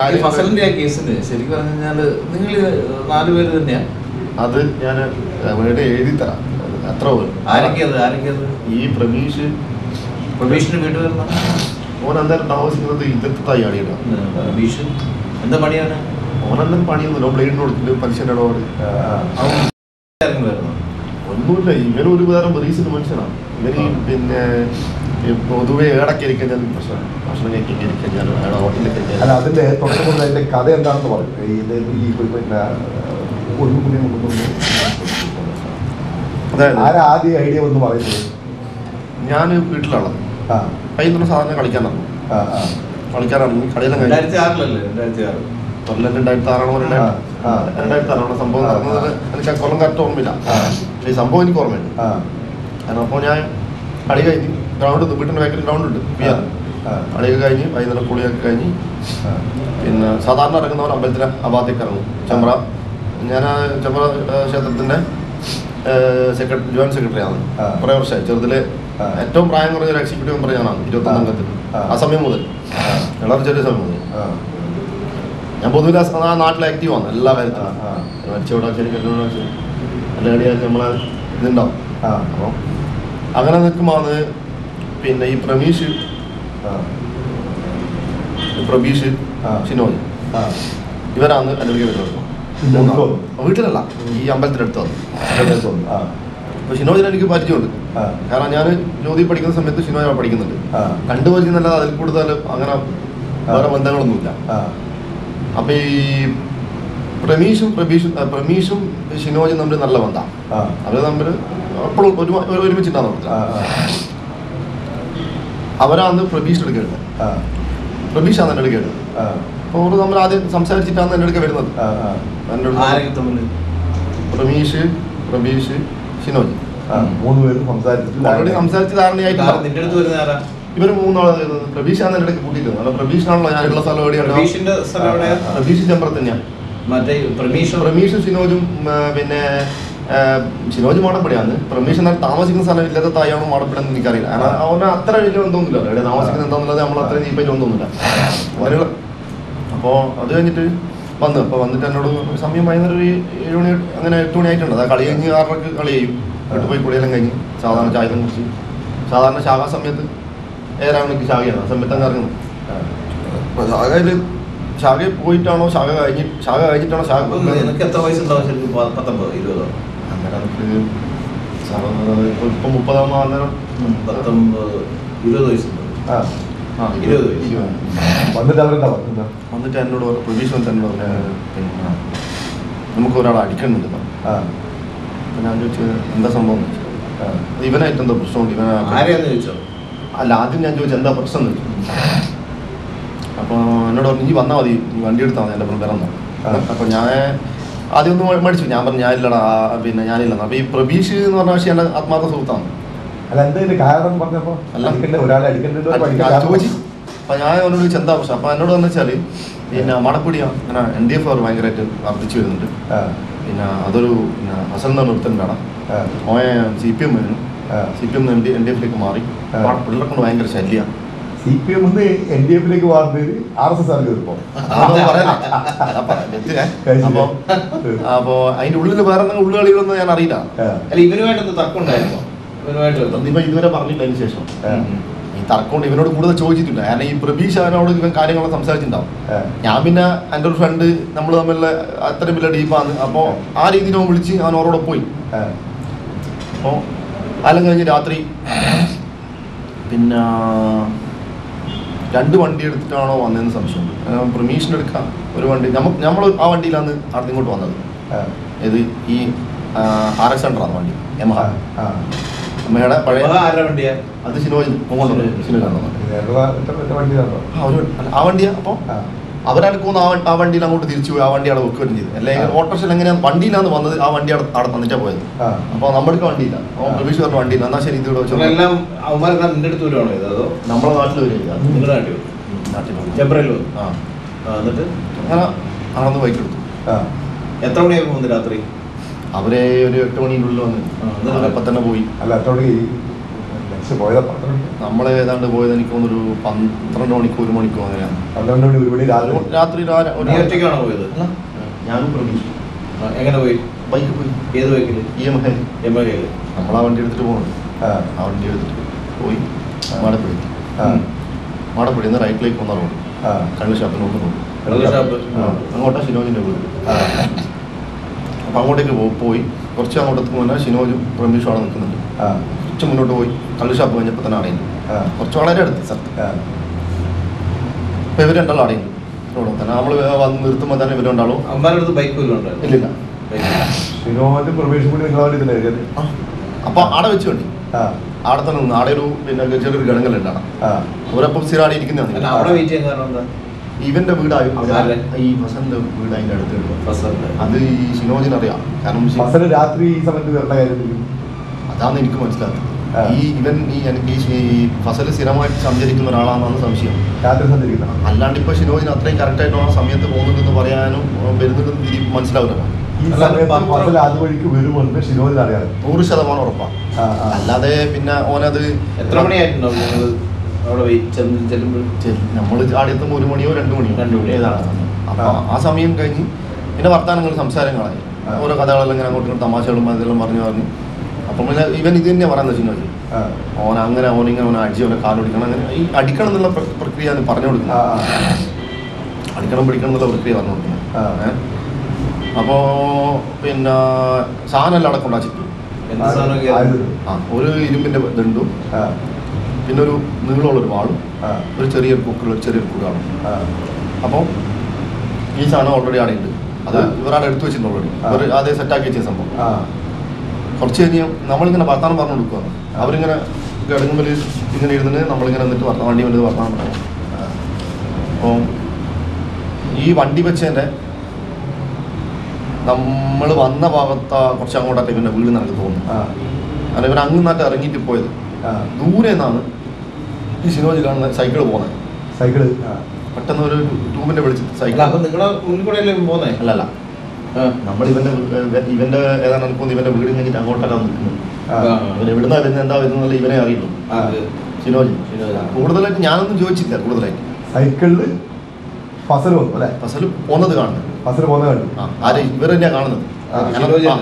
ഫസലിന്റെ ആ കേസിന് ശരിക്കും പറഞ്ഞു കഴിഞ്ഞാൽ നിങ്ങൾ നാലുപേര് തന്നെയാ? അത് ഞാൻ വേണ്ടി എഴുതി തരാം. അത്ര പേര്. ആരൊക്കെയത് ആരൊക്കെയത് ഈ പ്രമീഷ് പ്രമീഷിന് വീട് വരുന്ന ഓൻ അന്നേരം താമസിക്കുന്നത് പ്രഭീഷ് എന്താ പണിയാണ് ഓൻ പണിയൊന്നുമില്ല. ബ്ലേഡിന് കൊടുത്തിട്ട് പലിശന്റെ ഇടപാട് ഒന്നുമില്ല. ഇവരൊരു വേറെ റീസൺ മനുഷ്യനാണ് ഇവർ പിന്നെ ഈ പൊതുവെ ഏടൊക്കെ പ്രശ്നം ഭക്ഷണം കഴിക്കാൻ അല്ല മുതൽ അതിന്റെ കഥ എന്താണെന്ന് പറയും. ഈ ഇത് ഈ പിന്നെ ഒഴുകുകുടി മുഖത്തൊന്നും അതായത് ആരാ ആദ്യ ഐഡിയ എന്ന് പറയുന്നത്? ഞാൻ വീട്ടിലാണ് ആ. കയ്യിൽ നിന്ന് സാധനം കളിക്കാൻ നടന്നു. കളിയെല്ലാം കഴിഞ്ഞു രണ്ടായിരത്തി കൊല്ലം ആറാണോ. രണ്ടായിരത്തി ആറാണ് സംഭവം. നടന്നത് എനിക്ക് കൊല്ലം കറക്റ്റ് ഓർമ്മയില്ല. പക്ഷേ ഈ സംഭവം എനിക്ക് ഓർമ്മയുണ്ട്. അപ്പൊ കാരണം അപ്പോൾ ഞാൻ കളി കഴിഞ്ഞ് ഗ്രൗണ്ട് വീട്ടിന്റെ ബാക്കിൽ ഗ്രൗണ്ട് ഉണ്ട്. അളിയൊക്കെ. കളിയൊക്കെ കഴിഞ്ഞ് വൈകുന്നേരം കുളിയൊക്കെ കഴിഞ്ഞ് പിന്നെ സാധാരണ ഇറങ്ങുന്നവർ അമ്പലത്തിന് അബാധയ്ക്ക് ഇറങ്ങും. ചെമ്പ്ര. ഞാൻ ആ ചെമ്പ്ര ക്ഷേത്രത്തിന്റെ സെക്രട്ടറി ജോയിന്റ് സെക്രട്ടറിയാണ് ആണ്. കുറേ വർഷമായി. ചെറുതിലെ. ഏറ്റവും പ്രായം കുറഞ്ഞ ഒരു എക്സിക്യൂട്ടീവ് മെമ്പർ ഞാനാണ് ഇരുപത്തൊന്ന് ആ. അംഗത്തിൽ. ആ. സമയം മുതൽ. വളരെ ചെറിയ സമയം മുതൽ. ഞാൻ പൊതുവിൽ ആ- നാട്ടിൽ ആക്റ്റീവാണ് എല്ലാ കാര്യത്തിലും. ആ. മരിച്ചവിടെ ശരി കല്യാണം ശരി കളിയാൽ നമ്മളെ ഇതുണ്ടാവും. അപ്പം അങ്ങനെ നിൽക്കുമ്പോൾ പിന്നെ ഈ പ്രമീഷ്. പ്രബീഷ് ആ. ഇവരാണ് അനുഭവിക്കാൻ വരുന്നത്. വീട്ടിലല്ല. ഈ അമ്പലത്തിനടുത്ത് വന്നു. അപ്പൊ. അപ്പോൾ ഷിനോജിന് എനിക്ക് പരിചയമുണ്ട്. കാരണം ഞാൻ ജ്യോതി പഠിക്കുന്ന സമയത്ത് ഷിനോജ് പഠിക്കുന്നുണ്ട്. കണ്ടു പരിചയമല്ലാതെ അതിൽ കൂടുതൽ അങ്ങനെ വേറെ ബന്ധങ്ങളൊന്നുമില്ല. ആ. അപ്പൊ ഈ പ്രമീഷും പ്രബീഷും ആ, പ്രമീഷും ഷിനോജും തമ്മിൽ നല്ല ബന്ധമാണ്. ആ. അവർ തമ്മിൽ എപ്പോഴും ഒരു ഒരുമിച്ചിട്ടാണ് ആ. അവരാണ് പ്രബീഷ് എടുക്കുന്നത് ആ. പ്രബീഷാണ് എന്നെ എടുക്കുന്നത്. അപ്പോൾ അവർ നമ്മൾ ആദ്യം സംസാരിച്ചിട്ടാണ് എന്റെ അടുക്ക വരുന്നത്. എന്റെ തമ്മിൽ പ്രമീഷ് പ്രബീഷ് ഷിനോജ്. ആ. മൂന്ന് പേര് സംസാരിച്ചിട്ട് ഓൾറെഡി സംസാരിച്ച് ധാരണയായിട്ടില്ല നിന്റെ അടുത്ത് വരുന്ന ആരാ? ഇവർ മൂന്നാളെ പ്രബീഷാണ് എന്റെ ഇടയ്ക്ക് കൂട്ടിയിരുന്നത് അല്ല പ്രബീഷിനാണല്ലോ ഞാനുള്ള സ്ഥലം എവിടെയാണ്. പ്രബീഷ് ചെമ്പറത്തന്നെയാണ് മറ്റേ പ്രമീഷ് പ്രമീഷും ഷിനോജും പിന്നെ ഷിനോജ് മാടപ്പടിയാണ് പ്രമീഷ് എന്നാൽ താമസിക്കുന്ന സ്ഥലം ഇല്ലാത്ത തായാണോ മാടപ്പടിയെന്ന് എനിക്കറിയില്ല. കാരണം അവന് അത്ര വലിയ ബന്ധമൊന്നുമില്ല. അവിടെ താമസിക്കുന്നത് എന്താണെന്നുള്ളത് നമ്മൾ അത്ര നീപ്പായിട്ട് ഒന്നുമില്ല. അവരുള്ള അപ്പോൾ അത് കഴിഞ്ഞിട്ട് വന്നു. അപ്പോൾ വന്നിട്ട് എന്നോട് സമയം വൈകുന്നേരം ഒരു ഏഴ് മണി അങ്ങനെ എട്ട് മണി ആയിട്ടുണ്ട്. അത് കളി കഴിഞ്ഞ് ആറരക്ക് കളി ചെയ്യും. എട്ട് പോയി കുളിയെല്ലാം കഴിഞ്ഞ് സാധാരണ ചായ കുറിച്ച് സാധാരണ ശാഖ സമയത്ത് ഏഴര മണിക്ക് ശാഖയാണ് ആ സമയത്ത് അങ്ങ് ഇറങ്ങുന്നത് അപ്പോൾ ശാഖയിൽ ശാഖയിൽ പോയിട്ടാണോ? ശാഖ കഴിഞ്ഞ് ശാഖ കഴിഞ്ഞിട്ടാണോ ശാഖ നിനക്ക് എത്ര വയസ്സുണ്ടാവും ശരിക്കും? പത്തൊമ്പത് ഇരുപതോ? അന്നേരം നമുക്ക് സാധാരണ ഇപ്പൊ അന്നേരം പത്തൊമ്പത് ഇരുപത് വയസ്സുണ്ട് ആ. ആ ഇരുപത് വയസ്സ്. വന്നിട്ട് അവരെന്താ പറഞ്ഞത് വന്നിട്ട് എന്നോട് പറഞ്ഞു, പ്രതീക്ഷ വന്നിട്ട് എന്നോട് പറഞ്ഞു, പിന്നെ നമുക്ക് ഒരാൾ അടിക്കണമെന്നുണ്ട് പറഞ്ഞു. ആ. ഞാൻ ചോദിച്ചു എന്താ സംഭവം എന്ന് ചോദിച്ചു. ആ. ഇവനായിട്ട് എന്താ പ്രശ്നമുണ്ട് ഇവനാ ആരെയാന്ന് ചോദിച്ചോ അല്ല ആദ്യം ഞാൻ ചോദിച്ചു എന്താ പ്രശ്നം എന്ന് ചോദിച്ചു അപ്പോൾ എന്നോട് പറഞ്ഞു ഇനി വന്നാൽ മതി നീ വണ്ടി എടുത്താൽ മതി എന്റെ വരണം അപ്പൊ അപ്പോൾ ഞാൻ ആദ്യം ഒന്ന് മേടിച്ചു. ഞാൻ പറഞ്ഞു ഞാനില്ലടാ പിന്നെ ഞാനില്ലെന്ന്. അപ്പോൾ ഈ പ്രബീഷ് എന്ന് പറഞ്ഞ പക്ഷേ എന്റെ ആത്മാർത്ഥ സുഹൃത്താണ്. അല്ല എന്തെങ്കിലും കാരണം പറഞ്ഞപ്പോ? അല്ല. ഒരാളെ ചോദിച്ചു അപ്പം ഞാൻ അവനോട് ചോദിച്ചു പക്ഷെ പ്രശ്നം എന്നോട് എന്ന് വെച്ചാൽ പിന്നെ മടപ്പുടി അങ്ങനെ എൻ ഡി എഫ് അവർ ഭയങ്കരമായിട്ട് വർദ്ധിച്ചു വരുന്നുണ്ട്. പിന്നെ അതൊരു പിന്നെ ഹസൻ എന്ന് പറഞ്ഞ ഒരുത്തന്റെ ഓയ സി പി എം വരുന്നു C P M N D N D എഫിലേക്ക് മാറി. പിള്ളേരെ കൊണ്ട് ഭയങ്കര ശല്യമാണ് C P M N D എഫിലേക്ക് വാർന്നത് ആർ എസ് എസ് ആണ് കയറിപ്പോ അപ്പോ അതിന്റെ ഉള്ളിൽ വേറെ ഉള്ളുകളിലൊന്നും ഞാൻ അറിയില്ല. അല്ല ഇവനുമായിട്ടൊന്ന് തർക്കം ഉണ്ടായിരുന്നു ഇവനുമായിട്ട് ഇവ ഇതുവരെ പറഞ്ഞില്ല അതിന് ശേഷം. ഈ തർക്കം ഇവനോട് കൂടുതൽ ചോദിച്ചിട്ടില്ല. കാരണം ഈ പ്രബീഷ് അവനോട് ഇവൻ കാര്യങ്ങളൊക്കെ സംസാരിച്ചിട്ടുണ്ടാവും. ഞാൻ പിന്നെ എന്റെ ഒരു ഫ്രണ്ട് നമ്മൾ തമ്മിലുള്ള അത്രയും വലിയ ഡീപ്പാണ് അപ്പോൾ ആ. രീതിയിൽ അവൻ വിളിച്ച് അവൻ ഓരോടെ പോയി. അപ്പോൾ കാലം കഴിഞ്ഞ് രാത്രി പിന്നെ രണ്ട് വണ്ടി എടുത്തിട്ടാണോ വന്നതെന്ന് സംശയമുണ്ട്. പ്രമീഷൻ എടുക്കാം ഒരു വണ്ടി നമുക്ക് നമ്മൾ ആ വണ്ടിയിലാണ് അവിടെ ഇങ്ങോട്ട് വന്നത്. ഇത് ഈ ആർ എക്സ് ഹൺഡ്രഡാണ് വണ്ടി യമഹ അമ്മയുടെ പഴയ അത് ശിനോജ് ആ ഒരു ആ വണ്ടിയാ അപ്പോൾ അവരെടുക്കുന്ന ആ ആ വണ്ടിയിൽ അങ്ങോട്ട് തിരിച്ചു പോയി ആ വണ്ടി അവിടെ വെക്കുകയും ചെയ്തു. അല്ലെങ്കിൽ. ഓട്ടോറിക്ഷയിൽ എങ്ങനെയാണ് വണ്ടിയിലാണ് വന്നത് ആ വണ്ടി അവിടെ തന്നിട്ടാ പോയത്. അപ്പൊ അപ്പോൾ നമ്മൾക്ക് വണ്ടിയില്ല. പ്രതീക്ഷ പറഞ്ഞ വണ്ടിയില്ല. എന്നാ ശരി ഇത് വെച്ചു. എല്ലാം അവന്മാരെല്ലാം നിന്റെ അടുത്ത് വരുവാണോ ഇത് അതോ? നമ്മളെ നാട്ടിൽ വരിക. നിങ്ങളുടെ നാട്ടിൽ വരും. നാട്ടിൽ വരും. ചെബ്രയിൽ വരും ആ. ആ, എന്നിട്ട്? അങ്ങനെ ആണെന്ന് ബൈക്ക് എടുത്തു. എത്ര മണിയായിരുന്നു രാത്രി? അവരെ ഒരു എട്ട് മണിന്റെ ഉള്ളിൽ വന്ന്. അപ്പം തന്നെ പോയി. അല്ല അത്തോടെ പക്ഷെ പോയത് പന്ത്രണ്ട് നമ്മൾ ഏതാണ്ട് പോയത് എനിക്ക് തോന്നുന്നു ഒരു പന്ത്രണ്ട് മണിക്കോ ഒരു മണിക്കോ അങ്ങനെയാണ്. പന്ത്രണ്ട് മണി ഒരു മണി രാത്രി. രാത്രി നീ ഒറ്റയ്ക്കാണോ പോയത്? അല്ല, ഞാനും പ്രതീക്ഷ എങ്ങനെ പോയി? ബൈക്ക് പോയി. ഏത് ബൈക്കിൽ ഇ എം ഐ എം എൽ നമ്മൾ ആ വണ്ടി എടുത്തിട്ട് പോകണം ആ. വണ്ടി എടുത്തിട്ട് പോയി. മാടപ്പള്ളി. ആ. മാടപ്പള്ളി നിന്ന് റൈറ്റിലേക്ക് വന്ന റോഡ്. ആ. കള്ള് ഷാപ്പിന് ഒന്ന് റോഡ്. ഷാപ്പ്. അങ്ങോട്ടാ ഷിനോജിന്റെ വീട്. അപ്പം അങ്ങോട്ടേക്ക് പോയി. കുറച്ച് അങ്ങോട്ട് എത്തുമ്പോൾ ഷിനോജും പ്രമീഷും അവിടെ നിൽക്കുന്നുണ്ട്. ആ. കുറച്ച് മുന്നോട്ട് പോയി. നല്ല ഷാപ്പ് കഴിഞ്ഞപ്പോൾ തന്നെ അടയുന്നു. കുറച്ച് വളരെ അടുത്ത് സ്ഥലത്ത് അപ്പം ഇവർ രണ്ടാളും അടയുന്നു. റോഡ് തന്നെ. നമ്മൾ വന്ന് നിർത്തുമ്പോൾ തന്നെ ഇവർ രണ്ടാളും അമ്മാരുടെ ബൈക്ക് ഇല്ലില്ല. വിനോദും പ്രവേശം കൂടി അപ്പോൾ ആടെ വെച്ച് വേണ്ടി അവിടെ ആടെ തന്നെ നിന്ന്. ആടെ ഒരു പിന്നെ ചെറിയൊരു ഗണങ്ങളുണ്ട് അവരപ്പം സ്ഥിരം ആടെ ഇരിക്കുന്നതാണ്. എന്താ? ഇവന്റെ വീടായി? ഈ ഫസലിന്റെ വീട് അതിന്റെ അടുത്ത്. ബസ്സുണ്ട് അത് ഈ ഷിനോജിന് കാരണം രാത്രി ഈ സമയത്ത് കാര്യത്തിൽ അതാണ് എനിക്ക് മനസ്സിലാക്കുന്നത്. ഈ ഇവൻ ഈ എനിക്ക് ഈ ഫസൽ സ്ഥിരമായിട്ട് സഞ്ചരിക്കുന്ന ഒരാളാണെന്നാണ് സംശയം. രാത്രി സഞ്ചരിക്കുന്ന. അല്ലാണ്ട് ഇപ്പൊ ഷിനോജിന് അത്രയും കറക്റ്റ് ആയിട്ട് ആ സമയത്ത് പോകുന്നുണ്ടെന്ന് പറയാനും വരുന്നുണ്ടെന്ന് രീതി മനസ്സിലാവില്ല നൂറ് ശതമാനം ഉറപ്പാണ് ആ അല്ലാതെ പിന്നെ ഓനത് എത്ര മണിയായിട്ടുണ്ടാവും നമ്മൾ നമ്മൾ ആടെത്തുമ്പോൾ ഒരു മണിയോ രണ്ട് മണിയോ രണ്ടു മണിയോ. ഏതാണ്. അപ്പൊ ആ. സമയം കഴിഞ്ഞ് പിന്നെ വർത്തമാനങ്ങൾ സംസാരങ്ങളായി. ഓരോ കഥകളെല്ലാം ഇങ്ങനെ അങ്ങോട്ടും തമാശകളും അതെല്ലാം പറഞ്ഞു പറഞ്ഞു അപ്പം പിന്നെ ഇവൻ ഇത് തന്നെ പറയുന്നത് ആ. ഓൻ അങ്ങനെ ഓൻ ഇങ്ങനെ ഓനെ അടിച്ച് ഓനെ കാലൊടിക്കണം അങ്ങനെ ഈ അടിക്കണം എന്നുള്ള പ്രക്രിയ പറഞ്ഞു കൊടുക്കുന്നത് അടിക്കണം പിടിക്കണം എന്നുള്ള പ്രക്രിയ പറഞ്ഞു കൊടുക്കുന്നത് അപ്പോ അപ്പോൾ പിന്നെ സാധനം എല്ലാം അടക്കം സാധനമൊക്കെ ആ ഒരു ഇരുമ്പിന്റെ ദണ്ടും ആ. പിന്നെ ഒരു നീളമുള്ള ഒരു വാളും. ഒരു ചെറിയൊരു കുക്കുള്ള ചെറിയൊരു കുടാണ് അപ്പോൾ ഈ സാധനം ഓൾറെഡി അവിടെ ഉണ്ട്. അത് ഇവരാടെ ഇവരവിടെ എടുത്തു വെച്ചിട്ടുണ്ട് ഓൾറെഡി ആ. ഇവർ അതേ സെറ്റാക്കി വെച്ച സംഭവം. ആ. കുറച്ച് കഴിഞ്ഞ് നമ്മളിങ്ങനെ വർത്താനം പറഞ്ഞു കൊടുക്കുകയാണ്. അവരിങ്ങനെ കിടങ്ങുമ്പോൾ ഇങ്ങനെ ഇരുന്നിട്ട് നമ്മളിങ്ങനെ എന്നിട്ട് വർത്താനം വണ്ടി വന്നിട്ട് വർത്താനം പറഞ്ഞു അപ്പം അപ്പോൾ ഈ വണ്ടി വെച്ചതിന്റെ നമ്മൾ വന്ന ഭാഗത്ത് കുറച്ച് അങ്ങോട്ടൊക്കെ ഇവന്റെ വീട് എന്ന് എനിക്ക് തോന്നുന്നു അല്ല ഇവൻ അങ്ങ് ഇറങ്ങിയിട്ട് പോയത്. ദൂരെ നിന്നാണ് ഈ സിനോജ് കാണുന്ന സൈക്കിൾ പോകുന്നത്. സൈക്കിൾ പെട്ടെന്ന് ഒരു ട്യൂബിന്റെ വിളിച്ച് സൈക്കിൾ നിങ്ങളുടെ അല്ല അല്ല നമ്മൾ ഇവന്റെ ഇവന്റെ ഏതാണ് എനിക്ക് ഇവന്റെ വീട് കഴിഞ്ഞിട്ട് അങ്ങോട്ടല്ല നിൽക്കുന്നത്. ഇവൻ എവിടുന്നാ വരുന്നത് എന്താ വരുന്നത് ഇവനെ അറിയുള്ളൂ ശിനോജി. കൂടുതലായിട്ട് ഞാനൊന്നും ചോദിച്ചില്ല കൂടുതലായിട്ട്. സൈക്കിളിൽ ഫസൽ വന്നു അല്ലേ? ഫസൽ പോന്നത് കാണുന്നത്. ഫസൽ പോകുന്ന കണ്ടു. ആരെ ഇവർ തന്നെയാ കാണുന്നത്.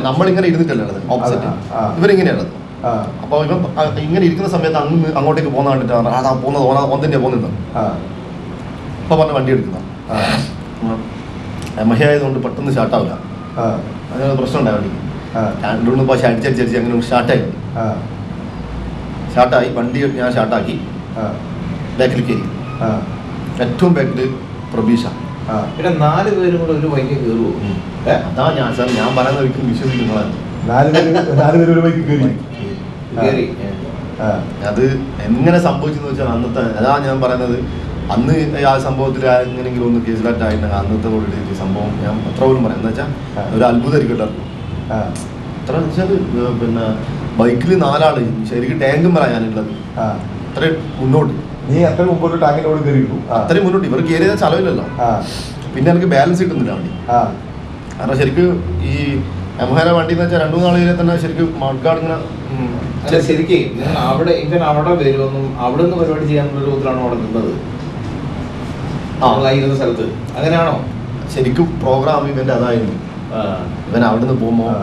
നമ്മളിങ്ങനെ ഇരുന്നിട്ടല്ലേ ഓപ്പോസിറ്റ് ഇവരിങ്ങനെയാണ് അപ്പൊ ഇവ ഇവൻ ഇങ്ങനെ ഇരിക്കുന്ന സമയത്ത് അങ്ങ് അങ്ങോട്ടേക്ക് പോകുന്ന കണ്ടിട്ട് പറഞ്ഞു, അതാ പോകുന്നത് ഓനാ ഒന്നിന്റെ പോകുന്നത്. പറഞ്ഞ വണ്ടി എടുക്കുന്ന മഹിയായതുകൊണ്ട് പെട്ടെന്ന് സ്റ്റാർട്ടാവില്ല. അങ്ങനെ പ്രശ്നം ഉണ്ടായി. വണ്ടിക്ക് രണ്ടുമൂന്ന് പക്ഷേ അടിച്ചടിച്ചടിച്ച് അങ്ങനെ സ്റ്റാർട്ടായി. സ്റ്റാർട്ടായി. വണ്ടി ഞാൻ സ്റ്റാർട്ടാക്കി. ബാക്കിൽ കയറി. ഏറ്റവും ബാക്കിൽ പ്രബീഷ. പിന്നെ നാല് പേരും കൂടെ ഒരു ബൈക്ക് കയറുമോ അതാ ഞാൻ സാർ ഞാൻ പറയുന്ന ഒരിക്കലും വിശ്വസിക്കുന്നതാണ് നാല് പേര് നാല് പേര് ഒരു ബൈക്ക് കയറി. കയറി. ആ. അത് എങ്ങനെ സംഭവിച്ചെന്ന് വെച്ചാൽ അന്നത്തെ അതാ ഞാൻ പറയുന്നത്. അന്ന് ആ സംഭവത്തിൽ എങ്ങനെയെങ്കിലും ഒന്ന് കേസിലായിട്ട് ആയിട്ടാണ് അന്നത്തെ ഒരു സംഭവം ഞാൻ അത്ര പോലും പറയാം. എന്താ വെച്ചാൽ ഒരു അത്ഭുതമായിരിക്കും അത്ര വെച്ചാൽ പിന്നെ ബൈക്കിൽ നാലാൾ ശരിക്കും ടാങ്കും പറയാൻ ഞാനുള്ളത് ആ. അത്രയും മുന്നോട്ട്. നീ അത്ര മുമ്പോട്ട് ടാങ്കിനോട് കയറിയിട്ടു അത്രയും മുന്നോട്ട്. ഇവർ കയറിയ ചെലവില്ലല്ലോ പിന്നെ എനിക്ക് ബാലൻസ് കിട്ടുന്നില്ല വണ്ടി. ആ. കാരണം ശരിക്കും ഈ എംഹാര വണ്ടി എന്ന് വെച്ചാൽ രണ്ടു മൂന്ന് നാളിലെ തന്നെ ശരിക്കും മഡ്ഗാർഡ് ഇങ്ങനെ ശരിക്കും അവിടെ ഇങ്ങനെ അവിടെ വരുമെന്നും അവിടെ നിന്ന് പരിപാടി ചെയ്യാനുള്ള രൂപത്തിലാണോ അവിടെ നിന്നത്. നമ്മളായിരുന്ന സ്ഥലത്ത്. അങ്ങനെയാണോ? ശരിക്കും പ്രോഗ്രാം ഇവന്റെ അതായിരുന്നു. ഇവൻ അവിടുന്ന് പോകുമ്പോൾ.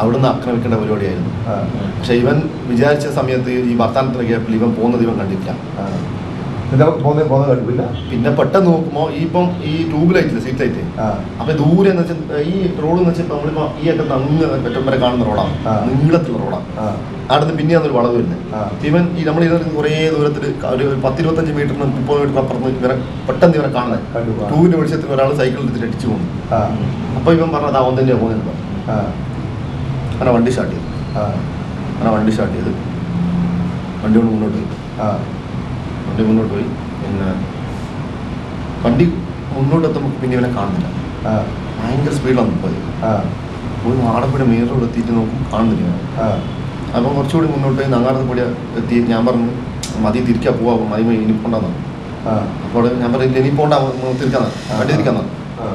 അവിടുന്ന് ആക്രമിക്കേണ്ട പരിപാടിയായിരുന്നു. പക്ഷെ ഇവൻ വിചാരിച്ച സമയത്ത് ഈ വർത്താനത്തിന് ഗ്യാപ്പിൽ ഇവൻ പോകുന്നത് ഇവൻ കണ്ടില്ല കണ്ടില്ല പിന്നെ പെട്ടെന്ന് നോക്കുമ്പോൾ ഈ ഇപ്പം ഈ ട്യൂബ് ലൈറ്റ് സീറ്റ് ലൈറ്റ്? അപ്പൊ ദൂരെ എന്ന് വെച്ചാൽ ഈ റോഡ് എന്ന് വെച്ചാൽ നമ്മളിപ്പോ ഈ അറ്റത്ത് അങ്ങ് പറ്റം വരെ കാണുന്ന റോഡാണ്. നീളത്തിലുള്ള റോഡാണ്. അവിടുന്ന് പിന്നെ അതൊരു വളവ് വരുന്നത് ഇവൻ ഈ നമ്മൾ ഇതിന് കുറേ ദൂരത്തിൽ ഒരു പത്തിരുപത്തഞ്ച് മീറ്ററിന് മുപ്പത് മീറ്റർ അപ്പുറത്ത് ഇവരെ പെട്ടെന്ന് ഇവരെ കാണുന്നത്. ടൂവിന്റെ വെളിച്ചത്തിൽ ഒരാൾ സൈക്കിൾ എടുത്തിട്ട് അടിച്ചു പോകുന്നു അപ്പൊ ഇവൻ പറഞ്ഞത് അവൻ തന്നെയാണ് പോകുന്നത് അങ്ങനെ വണ്ടി സ്റ്റാർട്ട് ചെയ്തു. ആ. അങ്ങനെ വണ്ടി സ്റ്റാർട്ട് ചെയ്ത്. വണ്ടി കൊണ്ട് മുന്നോട്ട് പോയി. വണ്ടി മുന്നോട്ട് പോയി. പിന്നെ വണ്ടി മുന്നോട്ട് എത്തുമ്പോൾ പിന്നെ ഇവനെ കാണുന്നില്ല. ഭയങ്കര സ്പീഡിലാണ് പോയത് പോയി ആടപ്പുഴ മേറോട് എത്തിയിട്ട് നോക്കും കാണുന്നില്ല അപ്പം കുറച്ചുകൂടി മുന്നോട്ട് പോയി കൂടി എത്തി. ഞാൻ പറഞ്ഞു മതി തിരിക്കാൻ പോവാ മതി ഇനി പോണ്ടെന്ന് ആ. അപ്പോൾ ഞാൻ പറയില്ല ഇനി പോണ്ട തിരിക്കാൻ വണ്ടി തിരിക്കാൻ ആ.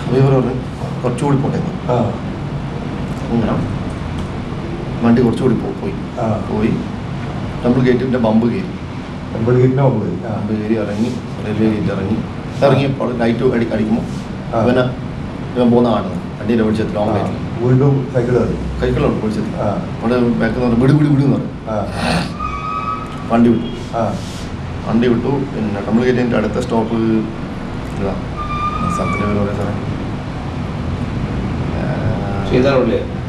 അപ്പോൾ ഇവർ പറഞ്ഞു കുറച്ചുകൂടി പോട്ടെ അങ്ങനെ വണ്ടി കുറച്ചുകൂടി പോയി. പോയി. ടെമ്പിൾ ഗേറ്റിന്റെ ബമ്പ് കയറി ഗേറ്റിന് മുമ്പ് ആ. കയറി ഇറങ്ങി റെയിൽവേ ഗേറ്റ് ഇറങ്ങി. ഇറങ്ങിയപ്പോൾ ലൈറ്റ് അടി അടിക്കുമ്പോൾ അവന് ഞാൻ ഇവൻ പോകുന്ന കാണുന്നത് വണ്ടിയുടെ വെളിച്ചത്തിൽ ലോങ് ലൈറ്റിൽ വീണ്ടും സൈക്കിൾ കയറി. കൈക്കളുണ്ട് വെളിച്ചത്തിൽ ആ. അവിടെ ബാക്ക് നിന്ന് പറഞ്ഞാൽ വിടി വിടി എന്ന് പറയും. വണ്ടി വിട്ടു. ആ. വണ്ടി വിട്ടു. പിന്നെ നമ്മൾ ഗേറ്റിന്റെ അടുത്ത സ്റ്റോപ്പ് ഇതാ. സ്ഥലത്തിന്റെ പേര് പറയാൻ സാറേ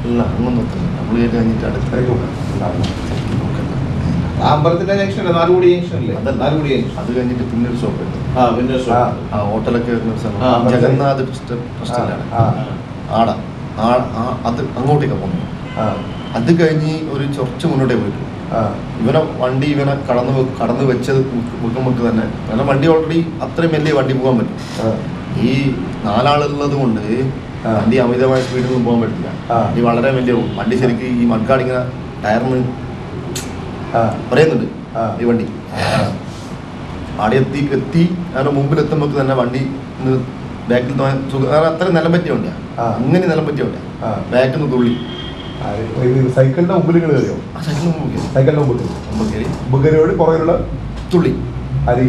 ഇല്ല ഒന്നും നിർത്തുന്നില്ല. നമ്മൾ ഗേറ്റ് കഴിഞ്ഞിട്ട് അടുത്ത. അമ്പലത്തിന്റെ ജംഗ്ഷൻ അല്ലേ? നാലുകൂടി ജംഗ്ഷൻ അല്ലേ. നാലുകൂടി ജംഗ്ഷൻ അത് കഴിഞ്ഞിട്ട് പിന്നെ ഒരു ഷോപ്പ് ഉണ്ട്. ആ പിന്നെ ആ. ഹോട്ടലൊക്കെ ജഗന്നാഥ് ട്രസ്റ്റിലാണ് ആടാ അത് അങ്ങോട്ടേക്കാണ് പോകുന്നത്. അത് കഴിഞ്ഞ് ഒരു ചർച്ച മുന്നോട്ടേ പോയിട്ടു. ഇവനെ വണ്ടി ഇവനെ കടന്നു കടന്നു വെച്ചത് മുക്കുമുക്ക് തന്നെ കാരണം വണ്ടി ഓൾറെഡി അത്രയും വലിയ വണ്ടി പോകാൻ പറ്റും. ഈ നാലാളുള്ളത് കൊണ്ട്. വണ്ടി അമിതമായ സ്പീഡിലൊന്നും പോകാൻ പറ്റില്ല. വണ്ടി വളരെ വലിയ വണ്ടി ശരിക്കും ഈ മൺകാടിങ്ങനെ ടയറിന് പറയുന്നുണ്ട്. ഈ വണ്ടി. അവിടെ എത്തി എത്തി അവരുടെ മുമ്പിൽ എത്തുമ്പോൾ തന്നെ വണ്ടി ബാക്കിൽ അത്രയും നിലം പറ്റിയ വണ്ടിയാണ്. അങ്ങനെ നിലം പറ്റിയ വണ്ടിയാണ് ബാക്കിൽ നിന്ന് തുള്ളി. സൈക്കിളിന്റെ മുമ്പിൽ കയറിയോ? സൈക്കിളിന്റെ മുമ്പിൽ. മുമ്പ് കയറിയോട് പുറകിലുള്ള തുള്ളി. അരി.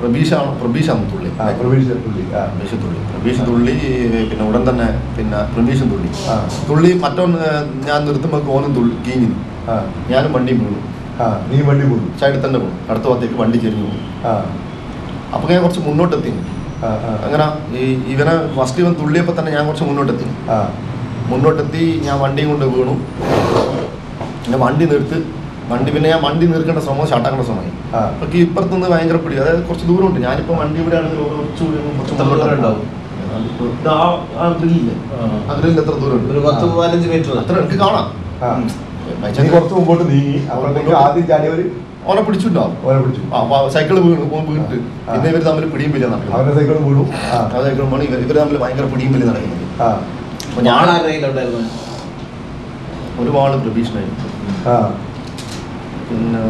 പ്രബീഷാണ് പ്രബീഷാണ് തുള്ളി. ആ തുള്ളി പ്രബീഷ് തുള്ളി. പ്രബീഷ് തുള്ളി പിന്നെ ഉടൻ തന്നെ പിന്നെ പ്രബീഷും തുള്ളി. തുള്ളി മറ്റൊന്ന് ഞാൻ നിർത്തുമ്പോൾ ഓനും തുള്ളി കീഞ്ഞു ആ. ഞാനും വണ്ടിയും വീണു. നീ വണ്ടി പോകും സൈഡിൽ തന്നെ പോകും അടുത്ത ഭാഗത്തേക്ക് വണ്ടി ചെരിഞ്ഞു പോകും ആ. അപ്പോൾ ഞാൻ കുറച്ച് മുന്നോട്ടെത്തി. അങ്ങനെ ഈ ഇവനെ ഫസ്റ്റ് ഇവൻ തുള്ളിയപ്പോൾ തന്നെ ഞാൻ കുറച്ച് മുന്നോട്ടെത്തി. ആ. മുന്നോട്ടെത്തി ഞാൻ വണ്ടിയും കൊണ്ട് വീണു. പിന്നെ വണ്ടി നിർത്ത്. വണ്ടി പിന്നെ ഞാൻ വണ്ടി നിർക്കേണ്ട ശ്രമം ഷാട്ടാക്കേണ്ട ശ്രമമായി അപ്പൊ ഇപ്പുറത്ത് നിന്ന് ഭയങ്കര പിടി. അതായത് കുറച്ച് ദൂരമുണ്ട്. ഞാനിപ്പോ വണ്ടി ഇവിടെ ആണെങ്കിൽ കുറച്ച് എത്ര ദൂരം ആ ഗ്രില്ലിൽ ദൂരമുണ്ട്? ഒരു പത്ത് പതിനഞ്ച് മീറ്റർ അത്ര എനിക്ക് കാണാം. നീ കുറച്ച് മുമ്പോട്ട് നീങ്ങി അപ്പോഴത്തേക്ക് ആദ്യം ചാടിയവര് ഓനെ പിടിച്ചിട്ടുണ്ടാവും ഓനെ പിടിച്ചു. ആ സൈക്കിൾ വീണു വീണിട്ട്. പിന്നെ ഇവർ തമ്മിൽ പിടിയും വലിയ നടക്കും അവരുടെ സൈക്കിൾ വീണു. ആ സൈക്കിൾ വീണു. ഇവർ ഇവർ തമ്മിൽ ഭയങ്കര പിടിയും വലിയ നടക്കുന്നത് ആ. അപ്പോൾ ഞാൻ ഒരു പ്രതീക്ഷനായി. ആ. പിന്നെ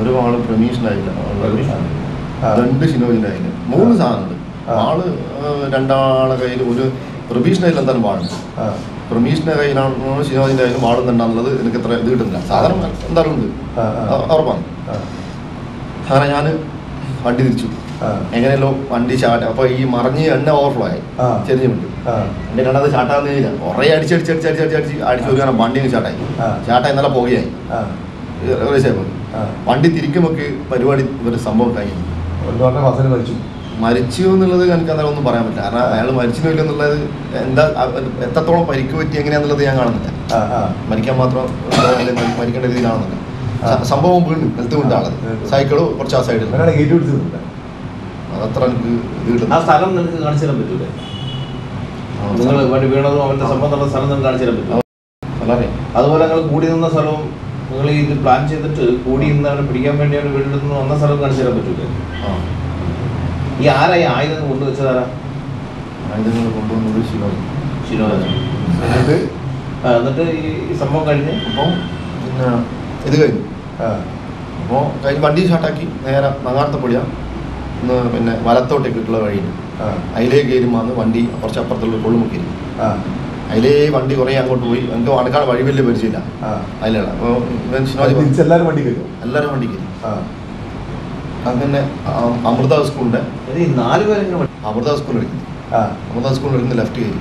ഒരുപാട് പ്രമീഷനായില്ല പ്രമീഷ്? ആ. രണ്ട് ഷിനോജിനായില്ല മൂന്ന് സാധനമുണ്ട്. ആൾ രണ്ടാളെ കയ്യിൽ ഒരു പ്രമീഷനായില്ല എന്തായാലും വാളുണ്ട് ആ പ്രമീഷിന്റെ കയ്യിലാണോ ഷിനോജിന്റെ കയ്യിലും വാളുന്നുണ്ടാന്നുള്ളത് എനിക്ക് എത്ര ഇത് കിട്ടുന്നില്ല. സാധനം എന്തായാലും ഉണ്ട്. ഉറപ്പാണ്. അങ്ങനെ ഞാൻ വണ്ടി തിരിച്ചു. എങ്ങനെയല്ലോ വണ്ടി ചാട്ട അപ്പൊ ഈ മറിഞ്ഞ് എണ്ണ ഓവർഫ്ലോ ആയി. ചെറിയ വണ്ടി എന്റെ രണ്ടാമത് ചാട്ടാന്ന് കഴിഞ്ഞാൽ കുറേ അടിച്ചടിച്ച് അടിച്ച് അടിച്ച് അടിച്ച് അടിച്ച് അടിച്ച് ഒരു വണ്ടി ചാട്ടായി ചാട്ട പുകയായി. ആ. റേസായി വണ്ടി തിരിക്കുമൊക്കെ പരിപാടി ഒരു സംഭവം കഴിഞ്ഞു. മരിച്ചു. മരിച്ചു എന്നുള്ളത് എനിക്ക് അന്നേരം ഒന്നും പറയാൻ പറ്റില്ല. കാരണം അയാൾ മരിച്ചു ഇല്ല എന്നുള്ളത് എന്താ എത്രത്തോളം പരിക്ക് പറ്റി എങ്ങനെയാന്നുള്ളത് ഞാൻ കാണുന്നില്ല. മരിക്കാൻ മാത്രം മരിക്കേണ്ട രീതിയിലാണെന്നില്ല. സംഭവം വീണ്ടും നിലത്ത് വീണ്ട ആളത് സൈക്കിൾ കുറച്ച് ആ സൈഡിൽ അതത്ര എനിക്ക് ഇത് ആ കിട്ടുന്നു സ്ഥലം നിനക്ക് കാണിച്ചു തരാൻ പറ്റൂലേ? നിങ്ങൾ വണ്ടി വീണതും അവന്റെ സംബന്ധമുള്ള സ്ഥലം നിങ്ങൾക്ക് കാണിച്ചു തരാൻ പറ്റും അതുപോലെ നിങ്ങൾ കൂടി നിന്ന സ്ഥലവും നിങ്ങൾ ഇത് പ്ലാൻ ചെയ്തിട്ട് കൂടി നിന്നാണ് പിടിക്കാൻ വേണ്ടിയാണ് വീട്ടിൽ നിന്ന് വന്ന സ്ഥലം കാണിച്ചു തരാൻ പറ്റൂലേ? ആ. ഈ ആരായി ആയുധം കൊണ്ടുവച്ചതാരാ? ആയുധങ്ങൾ കൊണ്ടുവന്നത് ശിവൻ ശിരോജൻ എന്നിട്ട്? ഈ ഈ സംഭവം കഴിഞ്ഞ്? അപ്പോൾ പിന്നെ ഇത് കഴിഞ്ഞു. ആ. അപ്പോൾ കഴിഞ്ഞ് വണ്ടി ഷാട്ടാക്കി നേരെ മങ്ങാർത്ത പൊടിയ ഒന്ന് പിന്നെ വലത്തോട്ടേക്കിട്ടുള്ള വഴിയുണ്ട് ആ. അതിലേ കയറുമ്പോൾ വണ്ടി കുറച്ച് അപ്പുറത്തുള്ള കൊള്ളുമുക്കി ആ. അതിലേ വണ്ടി കുറേ അങ്ങോട്ട് പോയി. എനിക്ക് അടക്കാൻ വഴി വലിയ പരിചയമില്ല. ആ. അതിലാണ്. അപ്പോൾ എല്ലാവരും വണ്ടി കയറും എല്ലാവരും വണ്ടി കയറും ആ. അങ്ങനെ അമൃത സ്കൂളിന്റെ നാല് അമൃത സ്കൂളിൽ ആ. അമൃത സ്കൂളിൽ വരുന്ന ലെഫ്റ്റ് കയറി.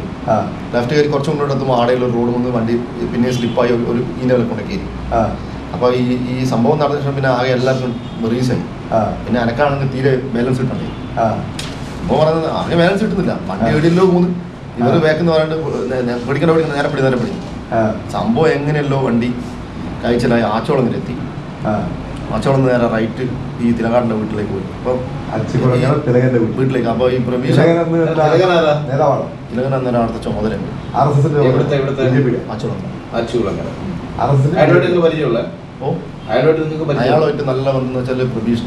ലെഫ്റ്റ് കയറി കുറച്ചും കൂടെ അടുത്ത് ആടയിൽ ഒരു റോഡ് വന്ന് വണ്ടി പിന്നെ സ്ലിപ്പായി ഒരു- ഒരു കൊണ്ടൊക്കെ കയറി. ആ. അപ്പോൾ ഈ ഈ സംഭവം നടന്ന ശേഷം പിന്നെ ആകെ എല്ലാവർക്കും റിലീസായി പിന്നെ എനക്കാണെങ്കിൽ തീരെ ബാലൻസ് കിട്ടണ്ടേ. ആ. അപ്പോൾ പറയുന്നത് ആകെ ബാലൻസ് കിട്ടുന്നില്ല. വണ്ടി എവിടെയല്ലോ മൂന്ന് ഇവർ വേക്കെന്ന് പറയാണ്ട് പിടിക്കണ്ട പിടിക്കുന്ന നേരെ പിടി നേരെ പിടി സംഭവം എങ്ങനെയല്ലോ വണ്ടി കഴിച്ചിലായി ആച്ചോളം എത്തി നിന്ന് നേരെ റൈറ്റ് ഈ തിലകാടിന്റെ വീട്ടിലേക്ക് പോയി. വീട്ടിൽ. വീട്ടിലേക്ക്. അപ്പൊ ഈ പ്രവീഷ തിലകൻ അന്നേരം അവിടുത്തെ ചുമതലയുണ്ട്. അയാളുമായിട്ട് നല്ല ബന്ധം എന്ന് വെച്ചാൽ പ്രഭീഷ്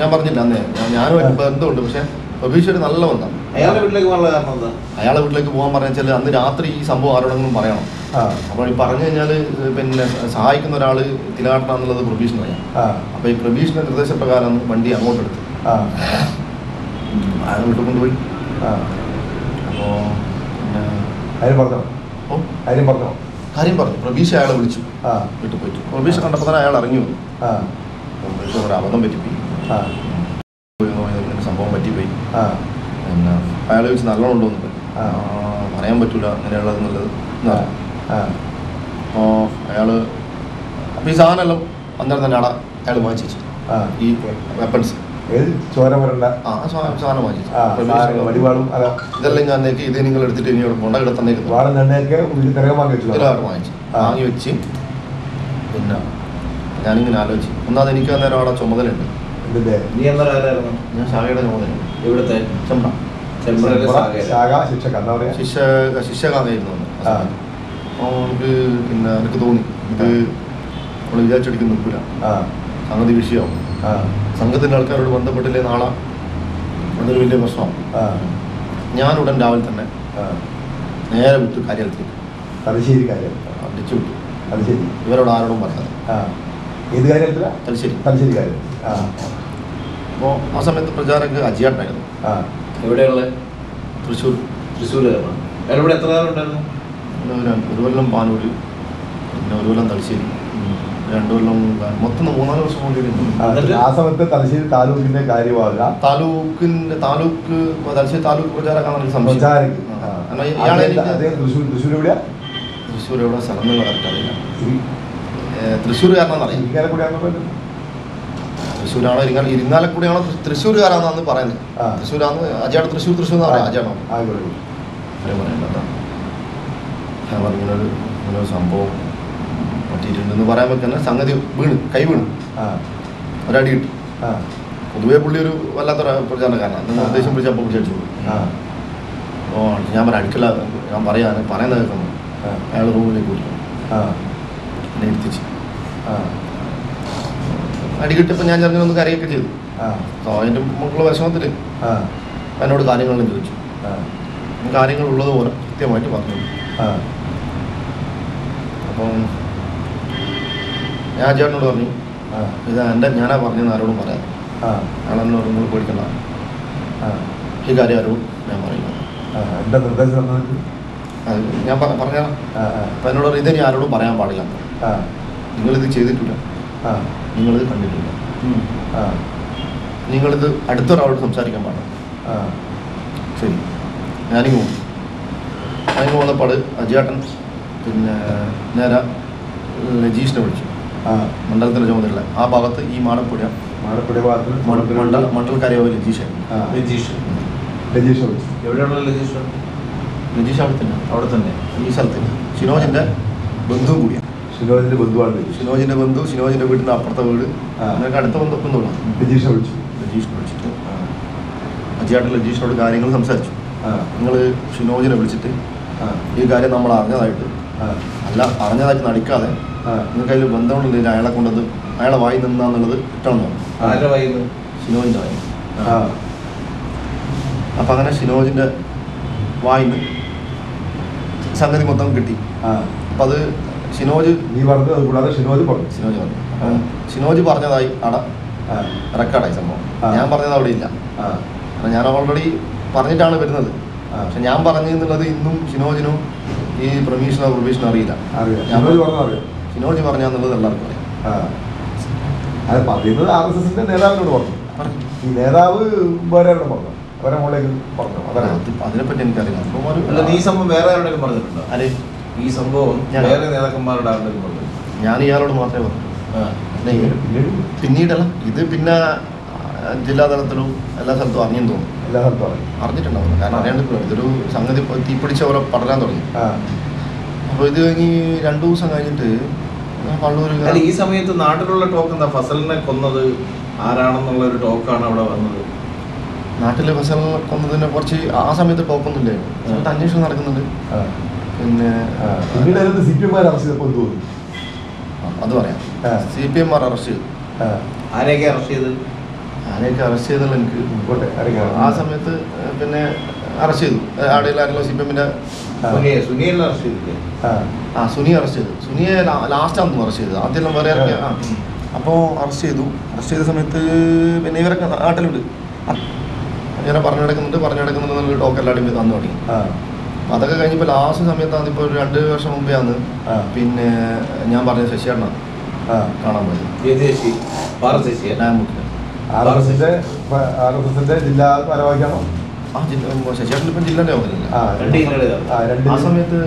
ഞാൻ പറഞ്ഞില്ല അന്നേ. ഞാൻ- ഞാനുമായിട്ട് ബന്ധമുണ്ട്. പക്ഷെ പ്രഭീഷ് ഒരു നല്ല ബന്ധം. അയാളുടെ വീട്ടിലേക്ക് പോകാനുള്ള കാരണം എന്താ? അയാളെ വീട്ടിലേക്ക് പോകാൻ പറഞ്ഞാൽ അന്ന് രാത്രി ഈ സംഭവം ആരോടെങ്കിലും പറയണം. അപ്പോൾ ഈ പറഞ്ഞു കഴിഞ്ഞാൽ പിന്നെ സഹായിക്കുന്ന ഒരാൾ തിലാട്ടണമെന്നുള്ളത് ആ. അപ്പോൾ ഈ പ്രൊബീഷന്റെ നിർദ്ദേശപ്രകാരം വണ്ടി അങ്ങോട്ട് എടുത്തു ആ അയാൾ വീട്ടിൽ കൊണ്ടുപോയി? അപ്പോൾ കാര്യം പറഞ്ഞോ? ഓ. കാര്യം പറഞ്ഞോ? കാര്യം പറഞ്ഞു. പ്രബീഷ് അയാളെ വിളിച്ചു. ആ. വീട്ടിൽ പോയിട്ട്. പ്രബീഷ് കണ്ടപ്പോൾ തന്നെ അയാൾ ഇറങ്ങി വന്നു. ആ. പ്രബീഷ് ഒരു അബദ്ധം പറ്റിപ്പോയി. പോയി സംഭവം പറ്റിപ്പോയി. ആ. പിന്നെ അയാൾ ചോദിച്ച് നല്ലോണം ഉണ്ടോന്ന് ആ. പറയാൻ പറ്റൂല. അങ്ങനെയുള്ളത് എന്നുള്ളത് എന്ന് അപ്പോൾ അയാൾ അപ്പോൾ ഈ സാധനമെല്ലാം അന്നേരം തന്നെ അവിടെ അയാൾ വാങ്ങിച്ചു. ഈ വെപ്പൺസ് ഇതെല്ലാം ഞാൻ ഇത് നിങ്ങൾ എടുത്തിട്ട് ഇനി ഇവിടെ കൊണ്ട ഇവിടെ തിരകം വാങ്ങി വെച്ചു പിന്നെ ഞാനിങ്ങനെ ആലോചിച്ചു. ഒന്നാമത് എനിക്ക് അന്നേരം അവിടെ ചുമതലയുണ്ട്. ഞാൻ ചുമതലയുണ്ട് ഇവിടുത്തെ ചെമ്പ്ര. എനിക്ക് പിന്നെ എനിക്ക് തോന്നി. ഇത് നമ്മൾ വിചാരിച്ചെടുക്കുന്ന നിൽക്കില്ല സംഗതി വിഷയമാവും. ആ. സംഘത്തിന്റെ ആൾക്കാരോട് ബന്ധപ്പെട്ടില്ലേ നാളെ? അതൊരു വലിയ പ്രശ്നമാവും. ആ. ഞാൻ ഉടൻ രാവിലെ തന്നെ ആ. നേരെ വിട്ടു കാര്യത്തിലേക്ക് തലശ്ശേരി കാര്യം അടിച്ചു വിട്ടു. തലശ്ശേരി ഇവരോട് ആരോടും പറഞ്ഞത് ആ. ഏത് കാര്യത്തില തലശ്ശേരി. തലശ്ശേരി കാര്യം ആ. അപ്പോൾ ആ സമയത്ത് പ്രചാരക്ക് അജിയാട്ടായിരുന്നു ആ. എവിടെയുള്ള തൃശ്ശൂർ. തൃശ്ശൂർ എവിടെ? എത്ര കാലം ഉണ്ടായിരുന്നു പിന്നെ ഒരു കൊല്ലം പാനൂര് പിന്നെ ഒരു കൊല്ലം തലശ്ശേരി രണ്ടു കൊല്ലം മൊത്തം മൂന്നാൽ വർഷം കൊണ്ട്. ആ, സമയത്ത് തലശ്ശേരി താലൂക്കിന്റെ കാര്യമാകുക താലൂക്കിന്റെ താലൂക്ക് തലശ്ശേരി താലൂക്ക് പ്രചാരക്കാണ് എനിക്ക് സംശയം. പ്രചാരക്ക് ആ. ആ. കാരണം ഇയാളെ അദ്ദേഹം- എനിക്ക് അദ്ദേഹം തൃശ്ശൂർ തൃശ്ശൂർ എവിടെയാ? തൃശ്ശൂർ എവിടെ? സ്ഥലം കറക്റ്റ് അറിയില്ല. ഇരിക്കാലക്കുടിയാണെന്ന് പറയുന്നത് തൃശ്ശൂരാണോ ഇരിങ്ങാൽ ഇരിങ്ങാലക്കുടിയാണോ? തൃശ്ശൂർകാരാണെന്നാണ് പറയുന്നത്. തൃശ്ശൂരാണ് അജയാണ് തൃശ്ശൂർ തൃശ്ശൂർ എന്ന് പറയാം അജയാണോ? പറയണ്ട ഞാൻ പറഞ്ഞൊരു ഇങ്ങനെ സംഭവം പറ്റിയിട്ടുണ്ടെന്ന് പറയാൻ പറ്റുന്ന സംഗതി വീണ് കൈ വീണ്. ഒരടി കിട്ടി. ആ. പൊതുവേ പുള്ളി ഒരു വല്ലാത്തൊരു പ്രചാരണക്കാരനാണ് നിങ്ങൾ ഉദ്ദേശം ഉദ്ദേശം പിടിച്ചപ്പോൾ പിടിച്ചു ഓ അപ്പോൾ ഞാൻ പറയാം അടുക്കല ഞാൻ പറയാൻ പറയുന്നത് കേൾക്കുന്നു. അയാൾ റൂമിലേക്ക് കൂട്ടി ആ. എന്നെ എത്തിച്ച് ആ. അടി കിട്ടിയപ്പോൾ ഞാൻ ചെറുങ്ങനെ കരയൊക്കെ ചെയ്തു. ആ. അപ്പോൾ അതിന്റെ മുകളിലുള്ള വിഷമത്തിൽ എന്നോട് കാര്യങ്ങളെല്ലാം ചോദിച്ചു. കാര്യങ്ങളുള്ളത് ഉള്ളതുപോലെ കൃത്യമായിട്ട് പറഞ്ഞു. ആ. അപ്പം ഞാൻ ചേട്ടനോട് പറഞ്ഞു ഇത് എന്റെ ഞാനാ പറഞ്ഞതെന്ന് ആരോടും പറയാം ആ. ആളെന്നോട് നിങ്ങൾ പേടിക്കണ്ട. ആ. ഈ കാര്യം ആരോടും ഞാൻ പറയുന്നു എന്റെ നിർദ്ദേശം ഞാൻ പറ- പറഞ്ഞ അപ്പം എന്നോട് പറഞ്ഞു, ഇത് ആരോടും പറയാൻ പാടില്ല. ആ. നിങ്ങളിത് ചെയ്തിട്ടില്ല. നിങ്ങളിത് കണ്ടിട്ടില്ല. നിങ്ങളിത് അടുത്തൊരാളോട് സംസാരിക്കാൻ പാടില്ല. ആ. ശരി. ഞാനിങ്ങ് പോകും ഞാനിങ്ങ് വന്നപ്പോൾ അജിയാട്ടൻ പിന്നെ നേരെ രജീഷിനെ വിളിച്ചു. ആ മണ്ഡലത്തിന്റെ ചുമതല ആ ഭാഗത്ത് ഈ മാടപ്പുഴ മാടപ്പുഴ ഭാഗത്ത് മണ്ഡല മണ്ഡലക്കാരിയായ രജീഷ്. ആ. രജീഷ്. രജീഷ് വിളിച്ചു. എവിടെയുള്ള രജീഷ്? രജീഷ് അവിടെ തന്നെ. അവിടെ തന്നെ. ഈ സ്ഥലത്ത്. ഷിനോജിന്റെ ബന്ധുവും കൂടിയാണ്. ഷിനോജിന്റെ ബന്ധുവാണ് രജീഷ്. ഷിനോജിന്റെ ബന്ധു ഷിനോജിന്റെ വീടിന്റെ അപ്പുറത്തെ വീട്. അങ്ങനെയൊക്കെ അടുത്ത ബന്ധു തോന്നും രജീഷ് വിളിച്ചു. രജീഷിനെ വിളിച്ചിട്ട്. അജിയാട്ടൻ രജീഷിനോട് കാര്യങ്ങൾ സംസാരിച്ചു. ആ. നിങ്ങൾ ഷിനോജിനെ വിളിച്ചിട്ട് ഈ കാര്യം നമ്മൾ അറിഞ്ഞതായിട്ട് അല്ല അറിഞ്ഞതായിട്ട് നടിക്കാതെ നിങ്ങൾക്ക് അതിൽ ബന്ധമുണ്ടെങ്കിൽ അയാളെ കൊണ്ടത് അയാളെ വായി നിന്നാന്നുള്ളത് കിട്ടണം ഷിനോജിന്റെ വായി അപ്പൊ അങ്ങനെ ഷിനോജിന്റെ വായിന്ന് സംഗതി മൊത്തം കിട്ടി. അപ്പൊ അത് ഷിനോജ് നീ പറഞ്ഞത് കൂടാതെ ഷിനോജ് പറഞ്ഞു. ഷിനോജ് പറഞ്ഞു. ഷിനോജ് പറഞ്ഞതായി അട റെക്കോർഡായി സംഭവം. ഞാൻ പറഞ്ഞത് അവിടെ ഇല്ല. ഞാൻ ഓൾറെഡി പറഞ്ഞിട്ടാണ് വരുന്നത്. പക്ഷെ ഞാൻ പറഞ്ഞു എന്നുള്ളത് ഇന്നും ഷിനോജിനും ഈ പ്രമീഷനോ പ്രൊബീഷനോ അറിയില്ല സിനോജി പറഞ്ഞാന്നുള്ളത് എല്ലാവർക്കും അറിയാം. ആ. അത് പറയുന്നത് ആർ എസ് എസിന്റെ നേതാവിനോട് പറഞ്ഞു. ഈ നേതാവ് വേറെ എവിടെ പറഞ്ഞു. അവരെ മുകളിലേക്ക് പറഞ്ഞു. അതിനെപ്പറ്റി ഒരു ഈ സംഭവം വേറെ എവിടെയും പറഞ്ഞിട്ടുണ്ടോ? അല്ലെ ഈ സംഭവം ഞാൻ- വേറെ നേതാക്കന്മാരുടെ ആരുടെയും പറഞ്ഞു ഞാൻ ഇയാളോട് മാത്രമേ പറഞ്ഞു പിന്നീട് പിന്നീട്? പിന്നീടല്ല. ഇത് പിന്നെ ആ, ജില്ലാ തലത്തിലും എല്ലാ സ്ഥലത്തും അറിഞ്ഞെന്ന് തോന്നുന്നു. എല്ലാ സ്ഥലത്തും അറിയാം അറിഞ്ഞിട്ടുണ്ടാവും കാരണം അറിയാണ്ട് ഇതൊരു സംഗതി തീപിടിച്ച് അവരെ പോലെ പടരാൻ തുടങ്ങി. അപ്പോൾ ഇത് കഴിഞ്ഞ് രണ്ടു ദിവസം കഴിഞ്ഞിട്ട് പള്ളൂർ അല്ല ഈ സമയത്ത് നാട്ടിലുള്ള ടോക്ക് എന്താ? ഫസലിനെ കൊന്നത് ആരാണെന്നുള്ള ഒരു ടോക്കാണ് അവിടെ വന്നത്. നാട്ടിലെ ഫസലിനെ കൊന്നതിനെ കുറച്ച് ആ സമയത്ത് ടോക്കൊന്നും ഇല്ലായിരുന്നു സമയത്ത് അന്വേഷണം നടക്കുന്നുണ്ട്. പിന്നെ. പിന്നീട് സി പി എം അറസ്റ്റ് ചെയ്തപ്പോൾ തോന്നി? അത് പറയാം. C P M R arrest ചെയ്തു. ആരെയൊക്കെ അറസ്റ്റ് ചെയ്ത് ആരെയൊക്കെ അറസ്റ്റ് ചെയ്തല്ലോ എനിക്ക് ആ സമയത്ത് പിന്നെ അറസ്റ്റ് ചെയ്തു. ആടെയുള്ള ആരെങ്കിലും സി പി എമ്മിന്റെ ആ. സുനിയെ അറസ്റ്റ് സുനി ചെയ്തു. സുനിയെ ലാസ്റ്റാണെന്ന് അറസ്റ്റ് ചെയ്തത് ആദ്യം വേറെ ഇറക്കിയ ആ അപ്പോൾ അറസ്റ്റ് ചെയ്തു. അറസ്റ്റ് ചെയ്ത സമയത്ത് പിന്നെ ഇവരൊക്കെ നാട്ടിലുണ്ട് ഇങ്ങനെ പറഞ്ഞു നടക്കുന്നുണ്ട് പറഞ്ഞു നടക്കുന്നുണ്ട് എന്നുള്ള ടോക്ക് എല്ലാവരും തന്നു തുടങ്ങി. ആ. അതൊക്കെ കഴിഞ്ഞപ്പോൾ ലാസ്റ്റ് സമയത്താണ് ഇപ്പോൾ ഒരു രണ്ട് വർഷം മുമ്പേ ആണ് പിന്നെ ഞാൻ പറഞ്ഞ ശശിയാണ് കാണാൻ പോയത്. ഏത് ശശി? ഞാൻ ശശി ഡാമുക്കിൽ ആർ എസ് എസിന്റെ ആർ എസ് എസിന്റെ ജില്ലാ ഭാരവാഹിയാണോ ആ ജില്ല ശശിയേട്ടൻ ഇപ്പം ജില്ലയുടേതാണ്. ആ രണ്ട് ആ സമയത്ത്